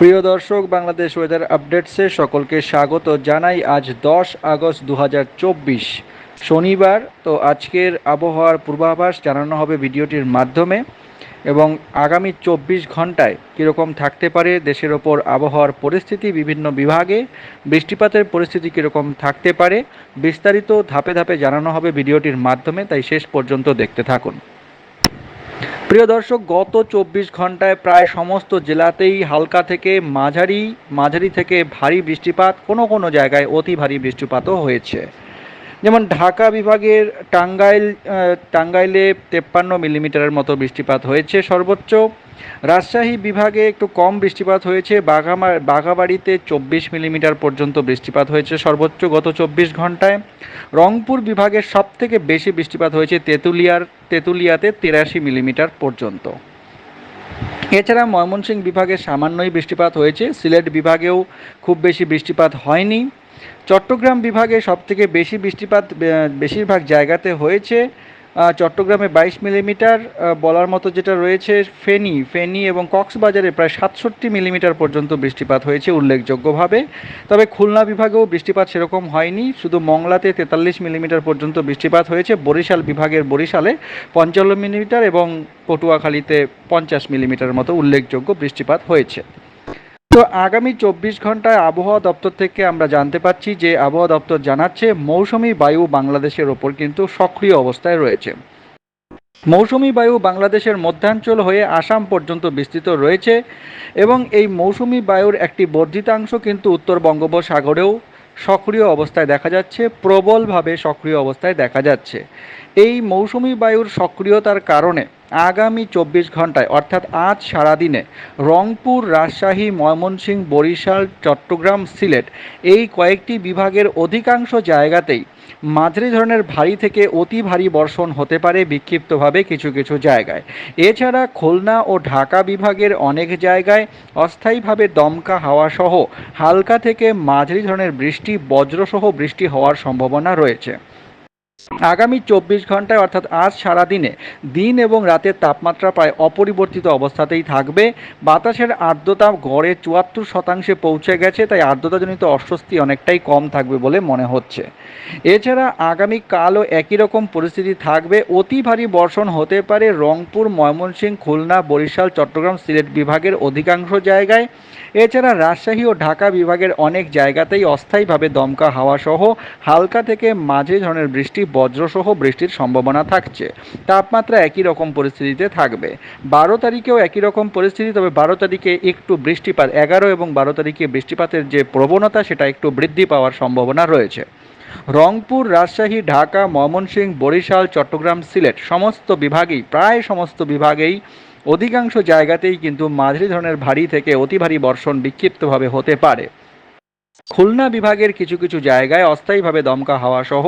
প্রিয় দর্শক, বাংলাদেশ ওয়েদার আপডেটসে সকলকে স্বাগত জানাই আজ দশ আগস্ট দু হাজার চব্বিশ। শনিবার, তো আজকের আবহাওয়ার পূর্বাভাস জানানো হবে ভিডিওটির মাধ্যমে এবং আগামী চব্বিশ ঘন্টায় কীরকম থাকতে পারে দেশের ওপর আবহাওয়ার পরিস্থিতি, বিভিন্ন বিভাগে বৃষ্টিপাতের পরিস্থিতি কীরকম থাকতে পারে বিস্তারিত ধাপে ধাপে জানানো হবে ভিডিওটির মাধ্যমে, তাই শেষ পর্যন্ত দেখতে থাকুন। প্রিয় দর্শক, গত চব্বিশ ঘন্টায় প্রায় সমস্ত জেলাতেই হালকা থেকে মাঝারি মাঝারি থেকে ভারী বৃষ্টিপাত কোনো কোনো জায়গায় অতি ভারী বৃষ্টিপাতও হয়েছে। যেমন ঢাকা বিভাগের টাঙ্গাইল টাঙ্গাইলে তেপ্পান্ন মিলিমিটারের মতো বৃষ্টিপাত হয়েছে সর্বোচ্চ। রাজশাহী বিভাগে একটু কম বৃষ্টিপাত হয়েছে। বাঘামা বাঘাবাড়িতে চব্বিশ মিলিমিটার পর্যন্ত বৃষ্টিপাত হয়েছে সর্বোচ্চ গত চব্বিশ ঘন্টায়। রংপুর বিভাগের সবথেকে বেশি বৃষ্টিপাত হয়েছে তেঁতুলিয়ার তেঁতুলিয়াতে তিরাশি মিলিমিটার পর্যন্ত। এছাড়া ময়মনসিংহ বিভাগে সামান্যই বৃষ্টিপাত হয়েছে। সিলেট বিভাগেও খুব বেশি বৃষ্টিপাত হয়নি। চট্টগ্রাম বিভাগে সবথেকে বেশি বৃষ্টিপাত বেশিরভাগ জায়গাতে হয়েছে। চট্টগ্রামে বাইশ মিলিমিটার বলার মতো যেটা রয়েছে, ফেনী ফেনী এবং কক্সবাজারে প্রায় সাতষট্টি মিলিমিটার পর্যন্ত বৃষ্টিপাত হয়েছে উল্লেখযোগ্যভাবে। তবে খুলনা বিভাগেও বৃষ্টিপাত সেরকম হয়নি, শুধু মংলাতে তেতাল্লিশ মিলিমিটার পর্যন্ত বৃষ্টিপাত হয়েছে, বরিশাল বিভাগের বরিশালে পঞ্চান্ন মিলিমিটার এবং পটুয়াখালীতে পঞ্চাশ মিলিমিটার মতো উল্লেখযোগ্য বৃষ্টিপাত হয়েছে। তো আগামী চব্বিশ ঘন্টায় আবহাওয়া দপ্তর থেকে আমরা জানতে পারছি যে আবহাওয়া দপ্তর জানাচ্ছে মৌসুমি বায়ু বাংলাদেশের ওপর কিন্তু সক্রিয় অবস্থায় রয়েছে। মৌসুমি বায়ু বাংলাদেশের মধ্যাঞ্চল হয়ে আসাম পর্যন্ত বিস্তৃত রয়েছে এবং এই মৌসুমি বায়ুর একটি বর্ধিতাংশ কিন্তু উত্তর বঙ্গোপসাগরেও সক্রিয় অবস্থায় দেখা যাচ্ছে, প্রবলভাবে সক্রিয় অবস্থায় দেখা যাচ্ছে। এই মৌসুমি বায়ুর সক্রিয়তার কারণে আগামী চব্বিশ ঘন্টায় অর্থাৎ আজ সারাদিনে, রংপুর, রাজশাহী, ময়মনসিংহ, বরিশাল, চট্টগ্রাম, সিলেট এই কয়েকটি বিভাগের অধিকাংশ জায়গাতেই মাঝারি ধরনের ভারী থেকে অতি ভারী বর্ষণ হতে পারে বিক্ষিপ্তভাবে কিছু কিছু জায়গায়। এছাড়া খুলনা ও ঢাকা বিভাগের অনেক জায়গায় অস্থায়ীভাবে দমকা হাওয়া সহ হালকা থেকে মাঝারি ধরনের বৃষ্টি, বজ্রসহ বৃষ্টি হওয়ার সম্ভাবনা রয়েছে। আগামী চব্বিশ ঘন্টায়, অর্থাৎ আজ সারাদিনে, দিন এবং রাতের তাপমাত্রা প্রায় অপরিবর্তিত অবস্থাতেই থাকবে। বাতাসের আর্দ্রতা গড়ে চুয়াত্তর শতাংশে পৌঁছে গেছে, তাই আর্দ্রতাজনিত অস্বস্তি অনেকটাই কম থাকবে বলে মনে হচ্ছে। এছাড়া আগামী কালও একই রকম পরিস্থিতি থাকবে। অতি ভারী বর্ষণ হতে পারে রংপুর, ময়মনসিংহ, খুলনা, বরিশাল, চট্টগ্রাম, সিলেট বিভাগের অধিকাংশ জায়গায়। এছাড়া রাজশাহী ও ঢাকা বিভাগের অনেক জায়গাতেই অস্থায়ীভাবে দমকা হাওয়া সহ হালকা থেকে মাঝে ধরনের বৃষ্টি, বজ্রসহ বৃষ্টির সম্ভাবনা থাকছে। তাপমাত্রা একই রকম পরিস্থিতিতে থাকবে। বারো তারিখেও একই রকম পরিস্থিতি, তবে বারো তারিখে একটু বৃষ্টিপাত, এগারো এবং বারো তারিখে বৃষ্টিপাতের যে প্রবণতা, সেটা একটু বৃদ্ধি পাওয়ার সম্ভাবনা রয়েছে। রংপুর, রাজশাহী, ঢাকা, ময়মনসিংহ, বরিশাল, চট্টগ্রাম, সিলেট, সমস্ত বিভাগেই, প্রায় সমস্ত বিভাগেই অধিকাংশ জায়গাতেই কিন্তু মাঝারি ধরনের ভারী থেকে অতি ভারী বর্ষণ বিক্ষিপ্তভাবে হতে পারে। খুলনা বিভাগের কিছু কিছু জায়গায় অস্থায়ীভাবে দমকা হাওয়া সহ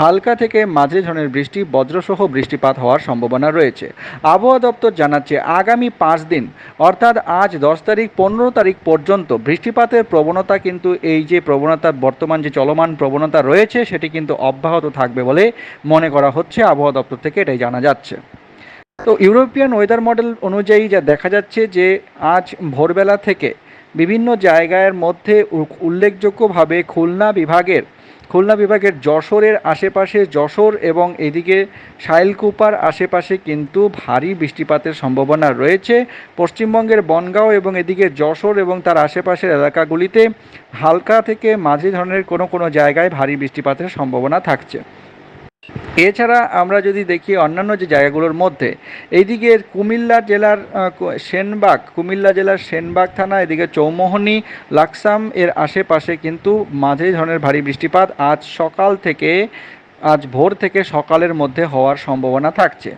হালকা থেকে মাঝারি ধরনের বৃষ্টি, বজ্রসহ বৃষ্টিপাত হওয়ার সম্ভাবনা রয়েছে। আবহাওয়া দপ্তর জানাচ্ছে, আগামী পাঁচ দিন, অর্থাৎ আজ দশ তারিখ, পনেরো তারিখ পর্যন্ত বৃষ্টিপাতের প্রবণতা কিন্তু এই যে প্রবণতা, বর্তমান যে চলমান প্রবণতা রয়েছে, সেটি কিন্তু অব্যাহত থাকবে বলে মনে করা হচ্ছে। আবহাওয়া দপ্তর থেকে এটাই জানা যাচ্ছে। তো ইউরোপিয়ান ওয়েদার মডেল অনুযায়ী যা দেখা যাচ্ছে যে আজ ভোরবেলা থেকে বিভিন্ন জায়গার মধ্যে উল্লেখযোগ্যভাবে খুলনা বিভাগের খুলনা বিভাগের যশোরের আশেপাশে যশোর এবং এদিকে শাইলকুপার আশেপাশে কিন্তু ভারী বৃষ্টিপাতের সম্ভাবনা রয়েছে। পশ্চিমবঙ্গের বনগাঁও এবং এদিকে যশোর এবং তার আশেপাশের এলাকাগুলিতে হালকা থেকে মাঝারি ধরনের কোনো কোনো জায়গায় ভারী বৃষ্টিপাতের সম্ভাবনা থাকছে। এছাড়া আমরা যদি দেখি অন্যান্য যে জায়গাগুলোর মধ্যে, এইদিকে কুমিল্লা জেলার সেনবাগ, কুমিল্লা জেলার সেনবাগ থানা, এদিকে চৌমোহনি, লাকসাম এর আশেপাশে কিন্তু মাঝে ধরনের ভারী বৃষ্টিপাত আজ সকাল থেকে, আজ ভোর থেকে সকালের মধ্যে হওয়ার সম্ভাবনা থাকছে।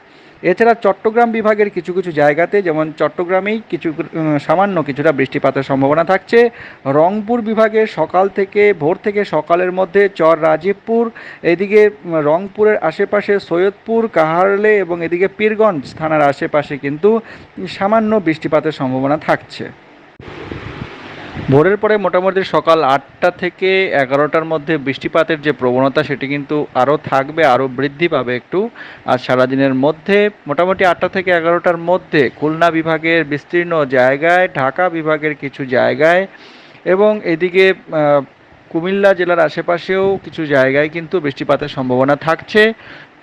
এছাড়া চট্টগ্রাম বিভাগের কিছু কিছু জায়গাতে, যেমন চট্টগ্রামেই কিছু সামান্য কিছুটা বৃষ্টিপাতের সম্ভাবনা থাকছে। রংপুর বিভাগে সকাল থেকে, ভোর থেকে সকালের মধ্যে চর রাজীবপুর, এদিকে রংপুরের আশেপাশে সৈয়দপুর, কাহারলে এবং এদিকে পীরগঞ্জ থানার আশেপাশে কিন্তু সামান্য বৃষ্টিপাতের সম্ভাবনা থাকছে। ভোরের পরে মোটামুটি সকাল আটটা থেকে এগারোটার মধ্যে বৃষ্টিপাতের যে প্রবণতা, সেটি কিন্তু আরও থাকবে, আরও বৃদ্ধি পাবে একটু। আর সারাদিনের মধ্যে মোটামুটি আটটা থেকে এগারোটার মধ্যে খুলনা বিভাগের বিস্তীর্ণ জায়গায়, ঢাকা বিভাগের কিছু জায়গায় এবং এদিকে কুমিল্লা জেলার আশেপাশেও কিছু জায়গায় কিন্তু বৃষ্টিপাতের সম্ভাবনা থাকছে।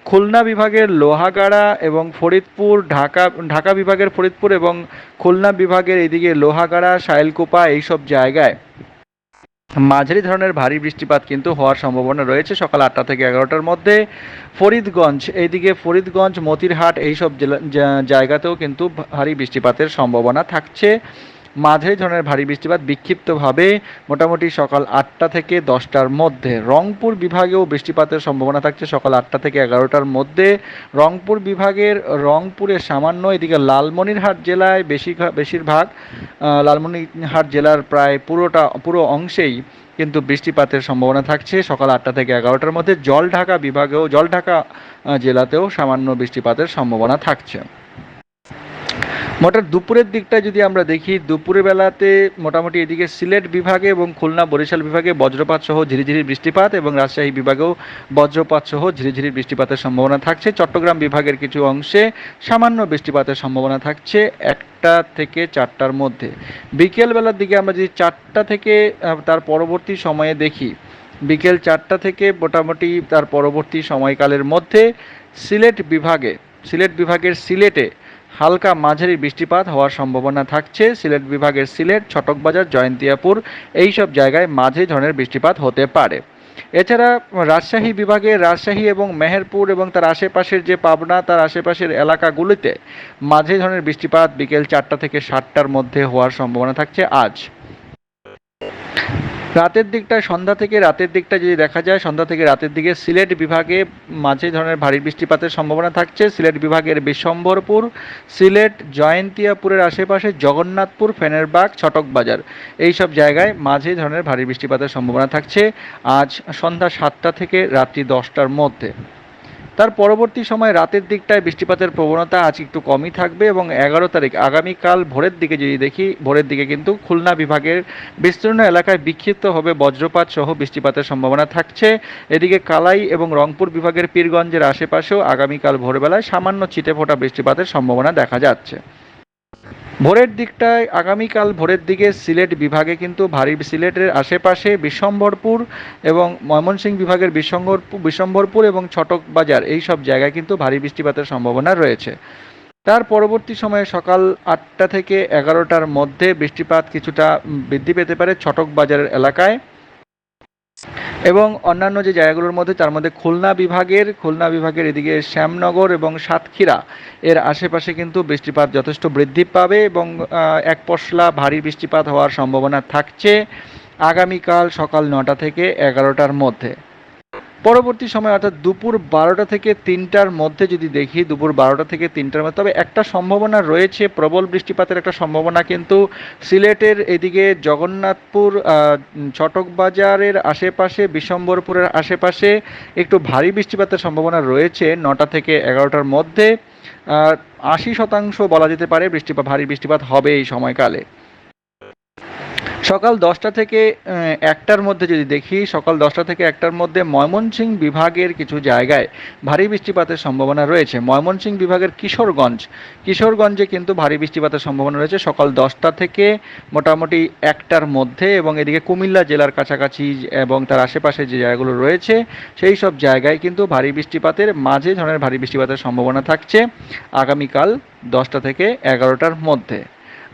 খুলনা বিভাগের লোহাগাড়া এবং ফরিদপুর, ঢাকা ঢাকা বিভাগের ফরিদপুর এবং খুলনা বিভাগের এদিকে লোহাগাড়া, শাইলকুপা এইসব জায়গায়। মাঝারি ধরনের ভারী বৃষ্টিপাত কিন্তু হওয়ার সম্ভাবনা রয়েছে সকাল আটটা থেকে এগারোটার মধ্যে। ফরিদগঞ্জ, এইদিকে ফরিদগঞ্জ, মতিরহাট এইসব জায়গাতেও কিন্তু ভারী বৃষ্টিপাতের সম্ভাবনা থাকছে। মাঝারি ধরনের ভারী বৃষ্টিপাত বিক্ষিপ্তভাবে মোটামুটি সকাল আটটা থেকে দশটার মধ্যে। রংপুর বিভাগেও বৃষ্টিপাতের সম্ভাবনা থাকছে সকাল আটটা থেকে এগারোটার মধ্যে। রংপুর বিভাগের রংপুরে সামান্য এদিকে লালমনিরহাট জেলায় বেশি বেশিরভাগ লালমনিরহাট জেলার প্রায় পুরোটা পুরো অংশেই কিন্তু বৃষ্টিপাতের সম্ভাবনা থাকছে সকাল আটটা থেকে এগারোটার মধ্যে। জলঢাকা বিভাগেও জলঢাকা আহ, জেলাতেও সামান্য বৃষ্টিপাতের সম্ভাবনা থাকছে। মোটা দুপুরের দিকটা যদি আমরা দেখি, দুপুরের বেলাতে মোটামুটি এদিকে সিলেট বিভাগে এবং খুলনা বরিশাল বিভাগে বজ্রপাত সহ ঝিরিঝিরি বৃষ্টিপাত এবং রাজশাহী বিভাগেও বজ্রপাত সহ ঝিরিঝিরি বৃষ্টিপাতের সম্ভাবনা থাকছে। চট্টগ্রাম বিভাগের কিছু অংশে সামান্য বৃষ্টিপাতের সম্ভাবনা থাকছে একটা থেকে চারটার মধ্যে। বিকেল বেলার দিকে আমরা যদি চারটা থেকে তার পরবর্তী সময়ে দেখি, বিকেল চারটা থেকে মোটামুটি তার পরবর্তী সময়কালের মধ্যে সিলেট বিভাগে, সিলেট বিভাগের সিলেটে হালকা মাঝারি বৃষ্টিপাত হওয়ার সম্ভাবনা থাকছে। সিলেট বিভাগের সিলেট, ছটকবাজার, জয়ন্তিয়াপুর এই সব জায়গায় মাঝে ধরনের বৃষ্টিপাত হতে পারে। এছাড়া রাজশাহী বিভাগে রাজশাহী এবং মেহেরপুর এবং তার আশেপাশের যে পাবনা, তার আশেপাশের এলাকাগুলিতে মাঝে ধরনের বৃষ্টিপাত বিকেল চারটা থেকে সাতটার মধ্যে হওয়ার সম্ভাবনা থাকছে আজ। রাতের দিকটা, সন্ধ্যা থেকে রাতের দিকটা যদি দেখা যায়, সন্ধ্যা থেকে রাতের দিকে সিলেট বিভাগে মাঝে ধরনের ভারী বৃষ্টিপাতের সম্ভাবনা থাকছে। সিলেট বিভাগের বিশ্বম্বরপুর, সিলেট, জয়ন্তিয়াপুরের আশেপাশে জগন্নাথপুর, ফেনেরবাগ, ছটকবাজার এই সব জায়গায় মাঝে ধরনের ভারী বৃষ্টিপাতের সম্ভাবনা থাকছে। আজ সন্ধ্যা সাতটা থেকে রাত্রি দশটার মধ্যে। তার পরবর্তী সময় রাতের দিকটায় বৃষ্টিপাতের প্রবণতা আজ একটু কমই থাকবে এবং এগারো তারিখ আগামীকাল ভোরের দিকে যদি দেখি, ভোরের দিকে কিন্তু খুলনা বিভাগের বিস্তীর্ণ এলাকায় বিক্ষিপ্ত হবে বজ্রপাত সহ বৃষ্টিপাতের সম্ভাবনা থাকছে। এদিকে কালাই এবং রংপুর বিভাগের পীরগঞ্জের আশেপাশেও আগামীকাল ভোরবেলায় সামান্য ছিটে ফোটা বৃষ্টিপাতের সম্ভাবনা দেখা যাচ্ছে। ভোরের দিকটায় আগামীকাল ভোরের দিকে সিলেট বিভাগে কিন্তু ভারী সিলেটের আশেপাশে বিশ্বম্বরপুর এবং ময়মনসিংহ বিভাগের বিশ্বম্বর বিশ্বম্বরপুর এবং ছটক বাজার এই সব জায়গায় কিন্তু ভারী বৃষ্টিপাতের সম্ভাবনা রয়েছে। তার পরবর্তী সময়ে সকাল আটটা থেকে এগারোটার মধ্যে বৃষ্টিপাত কিছুটা বৃদ্ধি পেতে পারে ছটক বাজারের এলাকায়। এবং অন্যান্য যে জায়গাগুলোর মধ্যে, তার মধ্যে খুলনা বিভাগের খুলনা বিভাগের এদিকে শ্যামনগর এবং সাতক্ষীরা, এর আশেপাশে কিন্তু বৃষ্টিপাত যথেষ্ট বৃদ্ধি পাবে এবং এক পশলা ভারী বৃষ্টিপাত হওয়ার সম্ভাবনা থাকছে আগামীকাল সকাল নটা থেকে এগারোটার মধ্যে। পরবর্তী সময় অর্থাৎ দুপুর বারোটা থেকে তিনটার মধ্যে যদি দেখি দুপুর বারোটা থেকে তিনটার মধ্যে তবে একটা সম্ভাবনা রয়েছে প্রবল বৃষ্টিপাতের একটা সম্ভাবনা কিন্তু সিলেটের এদিকে জগন্নাথপুর আহ, চটকবাজারের আশেপাশে বিশ্বম্বরপুরের আশেপাশে একটু ভারী বৃষ্টিপাতের সম্ভাবনা রয়েছে নটা থেকে এগারোটার মধ্যে। আশি শতাংশ বলা যেতে পারে বৃষ্টিপাত ভারী বৃষ্টিপাত হবে এই সময়কালে। সকাল দশটা থেকে একটার মধ্যে যদি দেখি, সকাল দশটা থেকে একটার মধ্যে ময়মনসিংহ বিভাগের কিছু জায়গায় ভারী বৃষ্টিপাতের সম্ভাবনা রয়েছে। ময়মনসিংহ বিভাগের কিশোরগঞ্জ, কিশোরগঞ্জে কিন্তু ভারী বৃষ্টিপাতের সম্ভাবনা রয়েছে। সকাল দশটা থেকে মোটামুটি একটার মধ্যে এবং এদিকে কুমিল্লা জেলার কাছাকাছি এবং তার আশেপাশে যে জায়গাগুলো রয়েছে, সেই সব জায়গায় কিন্তু ভারী বৃষ্টিপাতের মাঝে ধরনের ভারী বৃষ্টিপাতের সম্ভাবনা থাকছে আগামীকাল দশটা থেকে এগারোটার মধ্যে।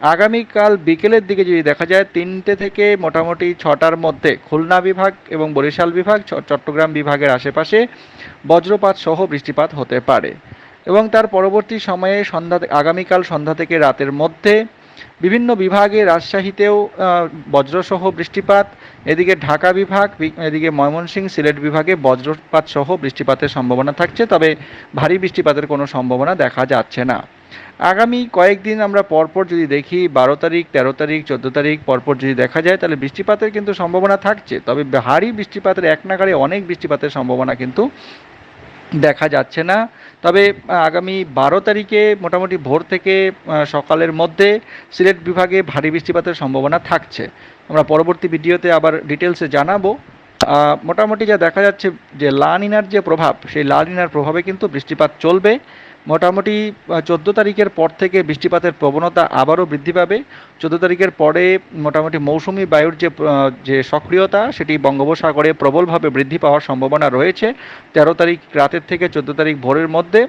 আগামীকাল বিকেলের দিকে যদি দেখা যায়, তিনটে থেকে মোটামুটি ছটার মধ্যে খুলনা বিভাগ এবং বরিশাল বিভাগ চট্টগ্রাম বিভাগের আশেপাশে বজ্রপাত সহ বৃষ্টিপাত হতে পারে। এবং তার পরবর্তী সময়ে সন্ধ্যা আগামীকাল সন্ধ্যা থেকে রাতের মধ্যে বিভিন্ন বিভাগে রাজশাহীতেও বজ্রসহ বৃষ্টিপাত, এদিকে ঢাকা বিভাগ এদিকে ময়মনসিংহ সিলেট বিভাগে বজ্রপাত সহ বৃষ্টিপাতের সম্ভাবনা থাকছে, তবে ভারী বৃষ্টিপাতের কোনো সম্ভাবনা দেখা যাচ্ছে না। আগামী কয়েকদিন আমরা পরপর যদি দেখি বারো তারিখ, তেরো তারিখ, চোদ্দ তারিখ পরপর যদি দেখা যায়, তাহলে বৃষ্টিপাতের কিন্তু সম্ভাবনা থাকছে। তবে ভারী বৃষ্টিপাতের এক নাগারে অনেক বৃষ্টিপাতের সম্ভাবনা কিন্তু দেখা যাচ্ছে না। তবে আগামী বারো তারিখে মোটামুটি ভোর থেকে সকালের মধ্যে সিলেট বিভাগে ভারী বৃষ্টিপাতের সম্ভাবনা থাকছে। আমরা পরবর্তী ভিডিওতে আবার ডিটেলসে জানাব। মোটামুটি যা দেখা যাচ্ছে যে লানিনার যে প্রভাব, সেই লানিনার প্রভাবে কিন্তু বৃষ্টিপাত চলবে। মোটামুটি চোদ্দ তারিখের পর থেকে বৃষ্টিপাতের প্রবণতা আবারও বৃদ্ধি পাবে। চোদ্দ তারিখের পরে মোটামুটি মৌসুমি বায়ুর যে যে সক্রিয়তা, সেটি বঙ্গোপসাগরে প্রবলভাবে বৃদ্ধি পাওয়ার সম্ভাবনা রয়েছে। তেরো তারিখ রাতের থেকে চোদ্দ তারিখ ভোরের মধ্যে।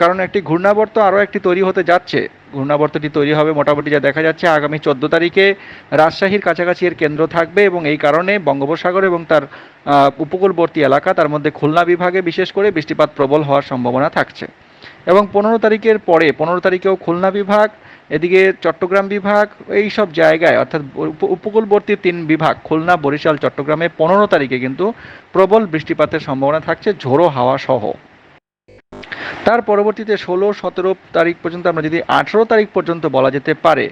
কারণ একটি ঘূর্ণাবর্ত আরও একটি তৈরি হতে যাচ্ছে। ঘূর্ণাবর্তটি তৈরি হবে মোটামুটি যা দেখা যাচ্ছে আগামী চোদ্দ তারিখে রাজশাহীর কাছাকাছি এর কেন্দ্র থাকবে এবং এই কারণে বঙ্গোপসাগর এবং তার উপকূলবর্তী এলাকা, তার মধ্যে খুলনা বিভাগে বিশেষ করে বৃষ্টিপাত প্রবল হওয়ার সম্ভাবনা থাকছে। এবং পনেরো তারিখের পরে, পনেরো তারিখেও খুলনা বিভাগ, এদিকে চট্টগ্রাম বিভাগ, এই সব জায়গায়, অর্থাৎ উপকূলবর্তী তিন বিভাগ, খুলনা, বরিশাল, চট্টগ্রামে পনেরো তারিখে কিন্তু প্রবল বৃষ্টিপাতের সম্ভাবনা থাকছে, ঝোড়ো হাওয়া সহ। তার পরবর্তীতে ষোলো, সতেরো তারিখ পর্যন্ত আমরা যদি আঠেরো তারিখ পর্যন্ত বলা যেতে পারে,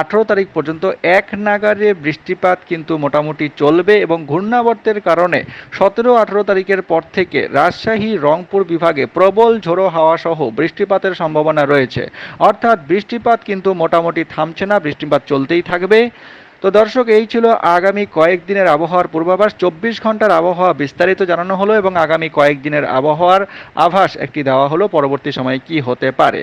আঠেরো তারিখ পর্যন্ত এক নাগারে বৃষ্টিপাত কিন্তু মোটামুটি চলবে এবং ঘূর্ণাবর্তের কারণে সতেরো, আঠেরো তারিখের পর থেকে রাজশাহী, রংপুর বিভাগে প্রবল ঝোড়ো হাওয়া সহ বৃষ্টিপাতের সম্ভাবনা রয়েছে। অর্থাৎ বৃষ্টিপাত কিন্তু মোটামুটি থামছে না, বৃষ্টিপাত চলতেই থাকবে। তো দর্শক, এই ছিল আগামী কয়েকদিনের আবহাওয়ার পূর্বাভাস। চব্বিশ ঘণ্টার আবহাওয়া বিস্তারিত জানানো হলো এবং আগামী কয়েকদিনের আবহাওয়ার আভাস একটি দেওয়া হলো। পরবর্তী সময়ে কি হতে পারে?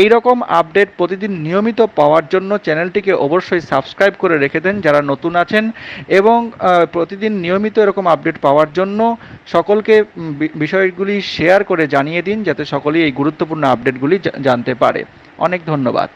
এই রকম আপডেট প্রতিদিন নিয়মিত পাওয়ার জন্য চ্যানেলটিকে অবশ্যই সাবস্ক্রাইব করে রেখে দেন যারা নতুন আছেন এবং প্রতিদিন নিয়মিত এরকম আপডেট পাওয়ার জন্য সকলকে বিষয়গুলি শেয়ার করে জানিয়ে দিন যাতে সকলেই এই গুরুত্বপূর্ণ আপডেটগুলি জানতে পারে। অনেক ধন্যবাদ।